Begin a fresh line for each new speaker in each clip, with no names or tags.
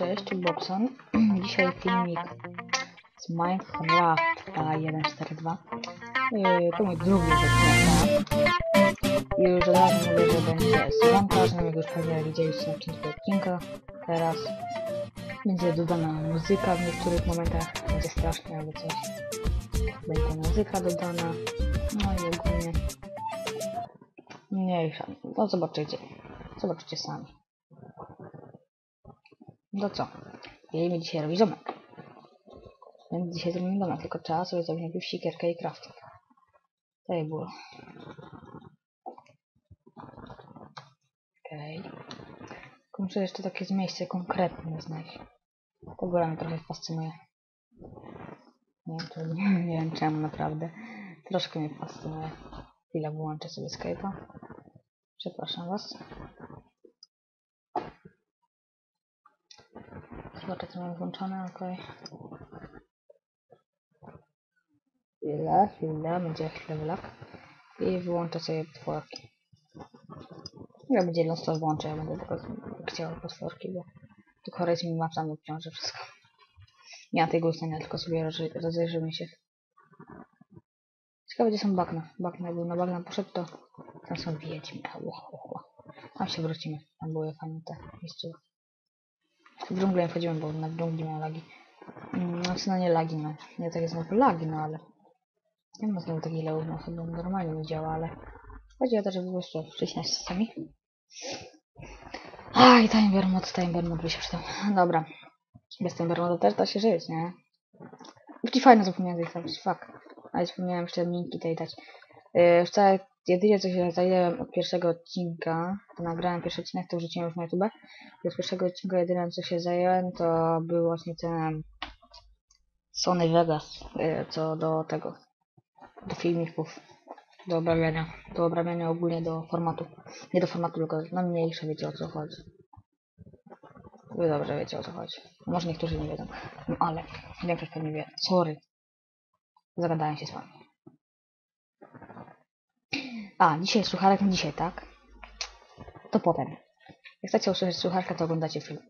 cześć, tu Bobson. Dzisiaj filmik z Minecrafta 1.4.2. Yy, To mój drugi odcinek. I już od razu mówię, że będzie z montażem, jak już pewnie widzieliście na początku odcinka. Teraz będzie dodana muzyka w niektórych momentach, będzie strasznie albo coś. Będzie muzyka dodana, no i ogólnie mniejsza. No zobaczycie, zobaczycie sami. No co? Mieliśmy dzisiaj robić domek. Więc dzisiaj zrobimy domek, tylko trzeba sobie zrobić najpierw sikierkę i crafting. To jak było. Okej. Okay. Muszę jeszcze takie miejsce konkretne znaleźć. To góra mnie trochę fascynuje. Nie wiem, to, nie, nie wiem czemu naprawdę. Troszkę mnie fascynuje. Chwilę wyłączę sobie Skype'a. Przepraszam was. Zobaczę, co mam włączone, ok. Chwilę, chwilę, będzie chwilę wylak. I wyłączę sobie potworki. Ja będzie non włączę, ja będę tylko chciał potworki, bo tu choryzm mi ma tam obciąży wszystko. Nie ma tego ustania, tylko sobie rozejrzymy się. Ciekawe, gdzie są bagna. Bagna, jakby na bagna poszedł, to tam są wiedźmy. Ło, ło. Tam się wrócimy. Tam były fajne te miejscówki. W dżunglę nie wchodziłem, bo na dżungli miałem lagi. Znaczy, no nie lagi, no. Nie takie znowu lagi, no ale... Nie ma znowu takich lagów, no normalnie nie działa, ale... Chodzi o to, żeby było jeszcze wcześniej z sami. Aj, timer mod, timer mod by się przydał. Dobra. Bez timer modu też da się żyć, nie? Ci fajne zapomniałem zostawić, fuck. Ale zapomniałem jeszcze linki tej dać. Yy, wcale jedynie co się zajęłem od pierwszego odcinka, to nagrałem pierwszy odcinek, to wrzuciłem już na YouTube. I pierwszego odcinka jedyne co się zajęłem, to był właśnie ten Sony Vegas, yy, co do tego, do filmików, do obrabiania, do obrabiania ogólnie do formatu. Nie do formatu, tylko na mniejsze, wiecie o co chodzi. Wy dobrze wiecie o co chodzi. Może niektórzy nie wiedzą, no ale większość pewnie wie. Sorry. Zagadałem się z wami. A, dzisiaj słucharek, dzisiaj, tak? To potem. Jak chcecie usłyszeć słucharka, to oglądacie film.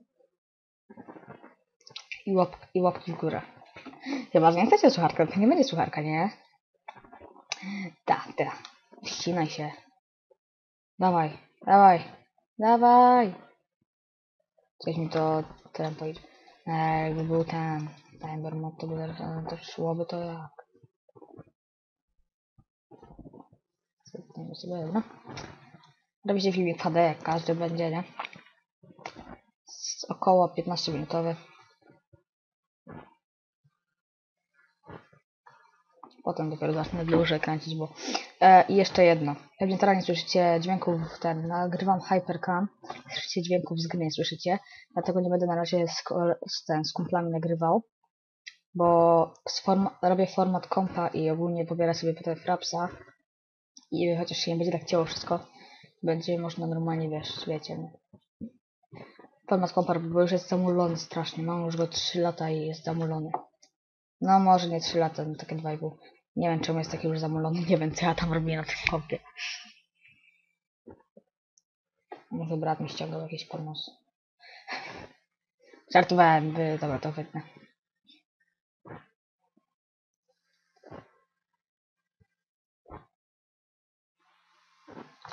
I, łap, i łapki w górę. Chyba, że nie chcecie słucharka, to nie będzie słucharka, nie? Tak, tak. Ścinaj się. Dawaj, dawaj, dawaj. Coś mi to ten powiedział. Eee, jakby był ten timer mod, to by to szłoby to jak. Sobie, no. Robi się filmik HD, jak każdy będzie, nie? Z około 15 minutowy. Potem dopiero zacznę dłużej kręcić, bo... E, I jeszcze jedno. Pewnie teraz nie słyszycie dźwięków ten... Nagrywam Hypercam. Słyszycie dźwięków z gry, nie słyszycie. Dlatego nie będę na razie z, z, ten, z kumplami nagrywał. Bo forma, robię format kompa i ogólnie pobiera sobie potem frapsa. I chociaż się nie będzie tak chciało wszystko, będzie można normalnie, wiesz, wiecie, nie? Format kompa, bo już jest zamulony strasznie. Mam już go 3 lata i jest zamulony. No może nie 3 lata, no takie 2,5. Nie wiem czemu jest taki już zamulony, nie wiem co ja tam robię na tym kompie. Może brat mi ściągał jakieś pornosy. Żartowałem, by... dobra, to wytnę.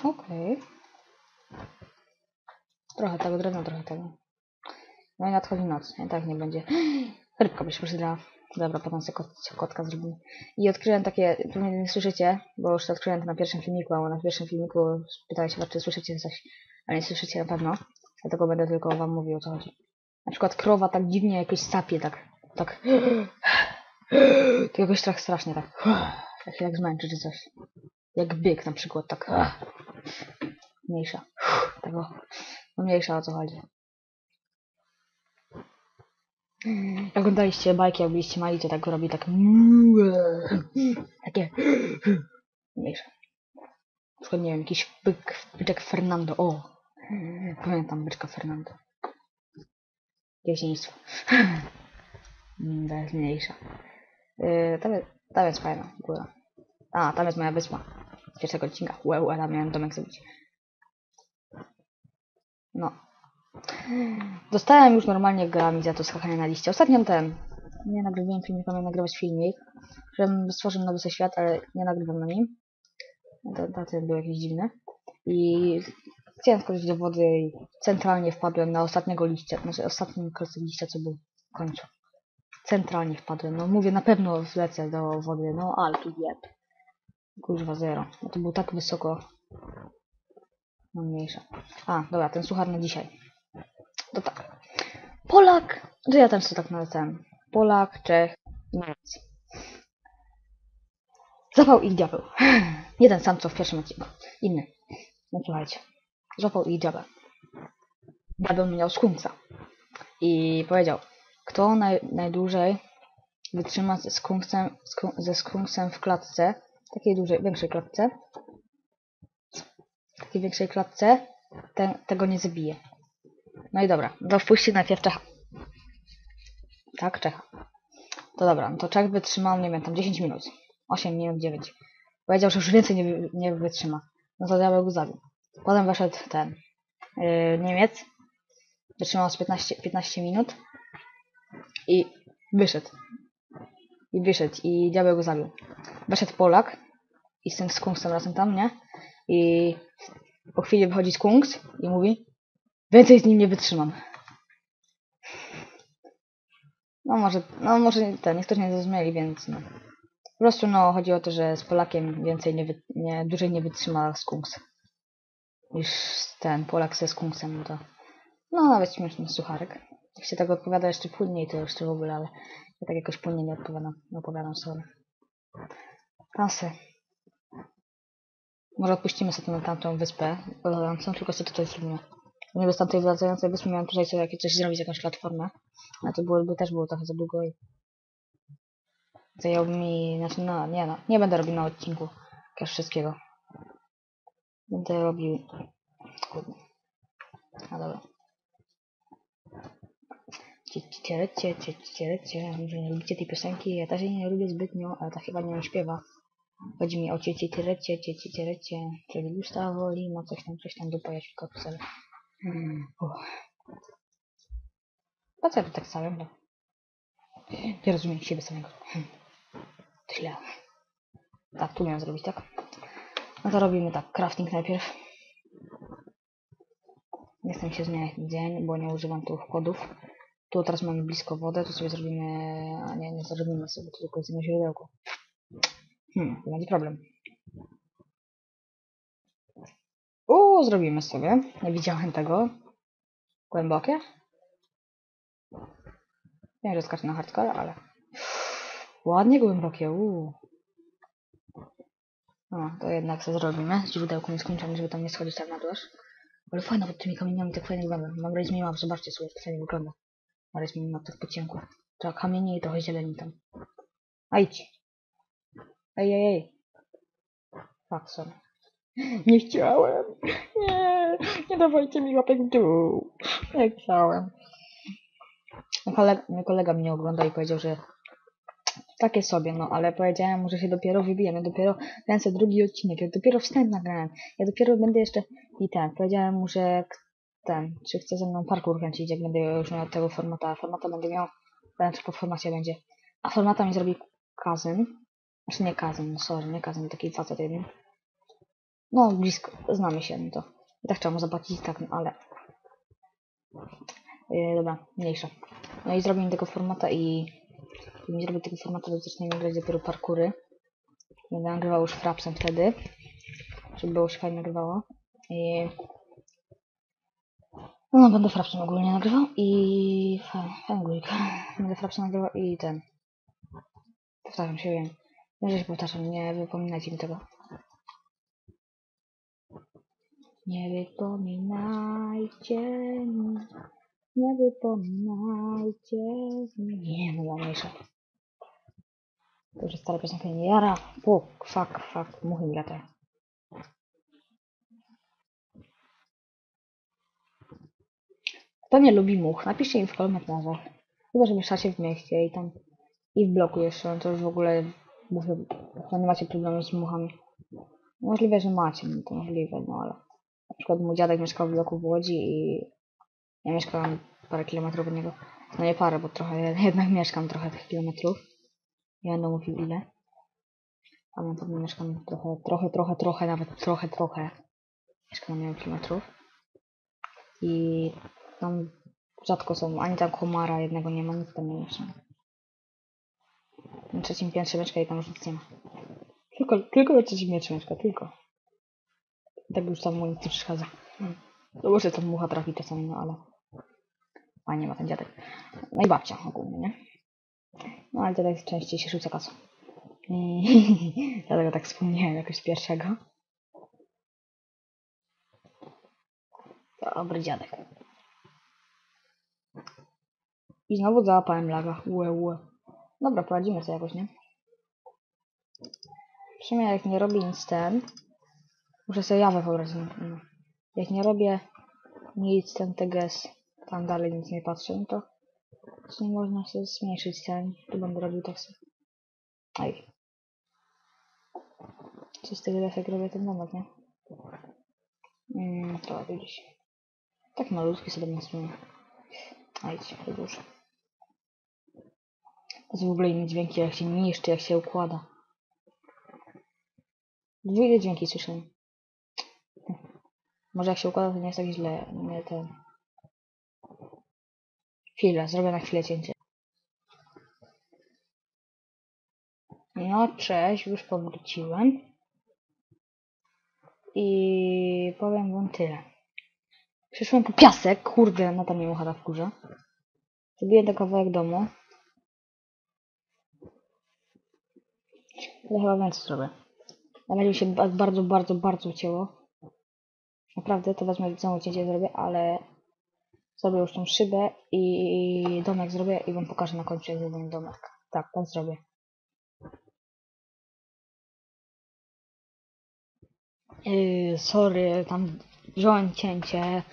Okej. Okay. Trochę tego drewna, trochę tego. No i nadchodzi noc, nie? Tak nie będzie. Rybka by się przydała. Dobra, potem sobie kot, kotka zrobimy. I odkryłem takie, pewnie nie słyszycie, bo już to odkryłem to na pierwszym filmiku, a na pierwszym filmiku pytałem się, czy słyszycie coś, ale nie słyszycie na pewno. Dlatego będę tylko wam mówił o co chodzi. Na przykład krowa tak dziwnie jakieś sapie, tak, tak. To jakoś tak strasznie, tak. Jak się tak zmęczy czy coś. Jak byk na przykład, tak. Mniejsza. Tego. No mniejsza o co chodzi. Jak oglądaliście bajki, jak byliście mali, to tak robi tak takie mniejsze. Na przykład, nie wiem, jakiś byk, byczek Fernando, o! Pamiętam byczka Fernando. Dzieciństwo. To jest mniejsza. Yy, tam, jest, tam jest fajna góra. A, tam jest moja wyspa. Z pierwszego odcinka. Łe, tam miałem domek zrobić. No. Dostałem już normalnie grami za to skakanie na liście. Ostatnio ten. Nie nagrywałem filmika, miałem nagrywać filmik, żebym stworzył nowy świat, ale nie nagrywam na nim. To, to, to był jakiś dziwny. I chciałem skoczyć do wody i centralnie wpadłem na ostatniego liścia, znaczy ostatni klocek liścia, co był w końcu. Centralnie wpadłem. No mówię, na pewno wlecę do wody, no ale tu jeb. Kurwa zero. No to był tak wysoko. No mniejsza. A, dobra, ten suchar na dzisiaj. To tak. Polak, to ja też to tak nalecałem. Polak, Czech, Niemiec. Zapał i diabeł. Nie ten sam, co w pierwszym odcinku. Inny. No słuchajcie. Zapał i diabeł. Diabeł miał skunksa. I powiedział, kto naj, najdłużej wytrzyma ze skunksem, sku, ze skunksem w klatce, takiej dużej, większej klatce, takiej większej klatce, ten, tego nie zabije. No i dobra, to wpuśćcie najpierw Czecha. Tak, Czecha. To dobra, no to Czech wytrzymał, nie wiem, tam 10 minut. 8 minut, 9. Powiedział, że już więcej nie, nie wytrzyma. No to diabeł go zabił. Potem weszedł ten yy, Niemiec. Wytrzymał z 15, 15 minut. I wyszedł. I wyszedł. I diabeł go zabił. Weszedł Polak. I z tym skunksem razem tam, nie? I po chwili wychodzi skunks i mówi Więcej z nim nie wytrzymam. No może, no może ten, niektórzy nie zrozumieli, więc no. Po prostu no, chodzi o to, że z Polakiem więcej nie, wy, nie dłużej nie wytrzyma skunks. Niż ten Polak ze skunksem, no to no nawet śmieszny sucharek. Jak się tak odpowiada jeszcze płynniej, to jeszcze w ogóle, ale ja tak jakoś płynnie nie odpowiadam, nie opowiadam sobie. Pasy. Może odpuścimy sobie na tamtą wyspę wylatującą, tylko sobie tutaj zrobimy. Nie z tamtej wylatującej wyspy miałem tutaj sobie jakieś coś zrobić, jakąś platformę. Ale to byłoby też było trochę za długo i zajęłoby mi, znaczy no, nie no, nie będę robił na odcinku też wszystkiego. Będę robił, kurde, a dobra. Ciecie, ciecie, może nie lubicie tej piosenki, ja też jej nie lubię zbytnio, ale ta chyba nie śpiewa. Chodzi mi o ciecie, tyrecie, ciecie, tyrecie, czyli Gustawo, Lima, coś tam, coś tam, się tylko pisałem. Hmm. Po co ja tu tak stałem? No. Nie rozumiem siebie samego. Hmm. To źle. Tak, tu miałem zrobić, tak? No to robimy tak, crafting najpierw. Nie chcę się zmieniać dzień, bo nie używam tu kodów. Tu teraz mamy blisko wodę, to sobie zrobimy... A nie, nie zrobimy sobie, tylko jest źródełko. Hmm, to będzie problem. Uuu, zrobimy sobie. Nie widziałem tego. Głębokie? Wiem, że skaczę na hardcore, ale... Ładnie głębokie, uuu. No, to jednak co zrobimy. Źródełko nieskończone, żeby tam nie schodzić tak na dół. Ale fajna pod tymi kamieniami, tak fajnie wygląda. Mam Race Map, zobaczcie sobie, jak to fajnie wygląda. Race Map tak po cienku. Trzeba kamienie i trochę zieleni tam. A idź. Ej, ej, ej. Fuck, sorry. Nie chciałem. Nie, nie dawajcie mi łapek w dół. Nie chciałem. Mój kolega, mój kolega mnie ogląda i powiedział, że takie sobie, no ale powiedziałem że się dopiero wybijam. Ja dopiero kręcę drugi odcinek, ja dopiero wstęp nagrałem. Ja dopiero będę jeszcze i ten. Powiedziałem mu, że ten, czy chce ze mną parkour kręcić, jak będę już miał tego formata. Formata będę miał, znaczy po formacie będzie. A formata mi zrobi Kazyn. Znaczy nie Kazyn, sorry, nie Kazyn, taki facet jeden. No, blisko, znamy się, no to. I tak trzeba mu zapłacić, tak, no ale... Yy, dobra, mniejsza. No i zrobimy tego formata i... Nie zrobię tego formatu, to zaczniemy grać dopiero parkury. Będę nagrywał już frapsem wtedy. Żeby było się fajnie nagrywało. I... No, będę frapsem ogólnie nagrywał i... Fanglik. Będę frapsem nagrywał i ten... Powtarzam się, wiem. Wiem, że się powtarzam, nie wypominajcie mi tego. Nie wypominajcie mi, nie wypominajcie mi. Nie, no mniejsza. To już jest stara piosenka, nie jara. O, fuck, fuck, muchy mi latają. Kto nie lubi much, napiszcie im w komentarzach. Chyba, że mieszacie w mieście i tam i w bloku jeszcze, no to już w ogóle mówię, że nie macie problemu z muchami. Możliwe, że macie, no to możliwe, no ale na przykład mój dziadek mieszkał w bloku w Łodzi i Ja mieszkam parę kilometrów od niego. No nie parę, bo trochę, jednak mieszkam trochę tych kilometrów. Nie będę mówił ile. Ale na pewno mieszkam trochę, trochę, trochę, trochę, nawet trochę, trochę. Mieszkam na kilometrów. I tam rzadko są, ani tam komara jednego nie ma, nic tam nie mieszkam. Na trzecim piętrze mieszka i tam już nic nie ma. Tylko, tylko na trzecim piętrze mieszka, tylko. Tak już tam mu nic nie przeszkadza. No może tam mucha trafi czasami, no ale... Fajnie ma ten dziadek. No i babcia ogólnie, nie? No ale dziadek częściej się rzuca kasą. I dlatego tak wspomniałem jakoś pierwszego. Dobry dziadek. I znowu załapałem laga. Ue, ue. Dobra, poradzimy sobie jakoś, nie? W sumie jak nie robi nic ten... Muszę sobie jawę wyobrazić. No. Jak nie robię nic ten TGS, tam dalej nic nie patrzę, no to to nie można sobie zmniejszyć ten. Tu będę robił tak sobie. Aj. Co z tego jak robię ten domek, nie? Mm, to widzisz. Tak malutki sobie na sumie. Ajdź, wydłuż. To są w ogóle inne dźwięki, jak się niszczy, jak się układa. Dwie dźwięki słyszę. Może jak się układa, to nie jest tak źle. Nie ten. Chwilę, zrobię na chwilę cięcie. No, cześć, już powróciłem. I powiem wam tyle. Przyszłem po piasek, kurde, no tam nie chata w górze. Zrobiłem ten kawałek domu. Ale chyba więcej zrobię. Na razie mi się ba- bardzo, bardzo, bardzo cięło. Naprawdę, to wezmę znowu cięcie zrobię, ale zrobię już tą szybę i domek zrobię i wam pokażę na końcu jak zrobię domek. Tak, tak zrobię. Yy, sorry, tam wziąłem cięcie,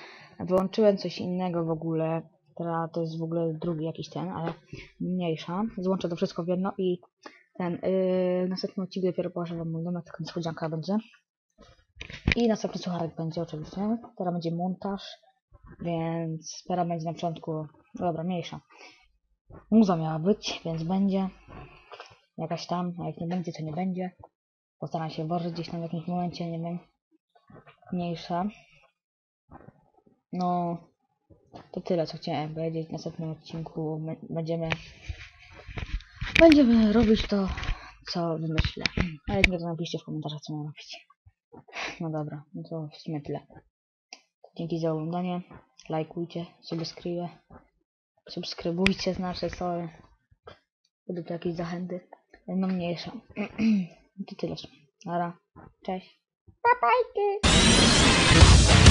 wyłączyłem coś innego w ogóle. Teraz to jest w ogóle drugi jakiś ten, ale mniejsza. Złączę to wszystko w jedno i ten yy, następny odcinek dopiero pokażę wam mój domek, taka niespodzianka będzie. I następny sucharek będzie oczywiście. Teraz będzie montaż, więc teraz będzie na początku, no dobra, mniejsza. Muza miała być, więc będzie. Jakaś tam, a jak nie będzie, to nie będzie. Postaram się włożyć gdzieś tam w jakimś momencie, nie wiem. Mniejsza. No, to tyle, co chciałem powiedzieć. W następnym odcinku my- będziemy będziemy robić to, co wymyślę. A jak nie, to napiszcie w komentarzach, co mam robić. No dobra, no to w sumie tyle. Dzięki za oglądanie. Lajkujcie, subskrybujcie. Subskrybujcie, znaczy, sorry. Będą tu jakieś zachęty. No mniejsza. To tyle. Nara. Cześć.
We got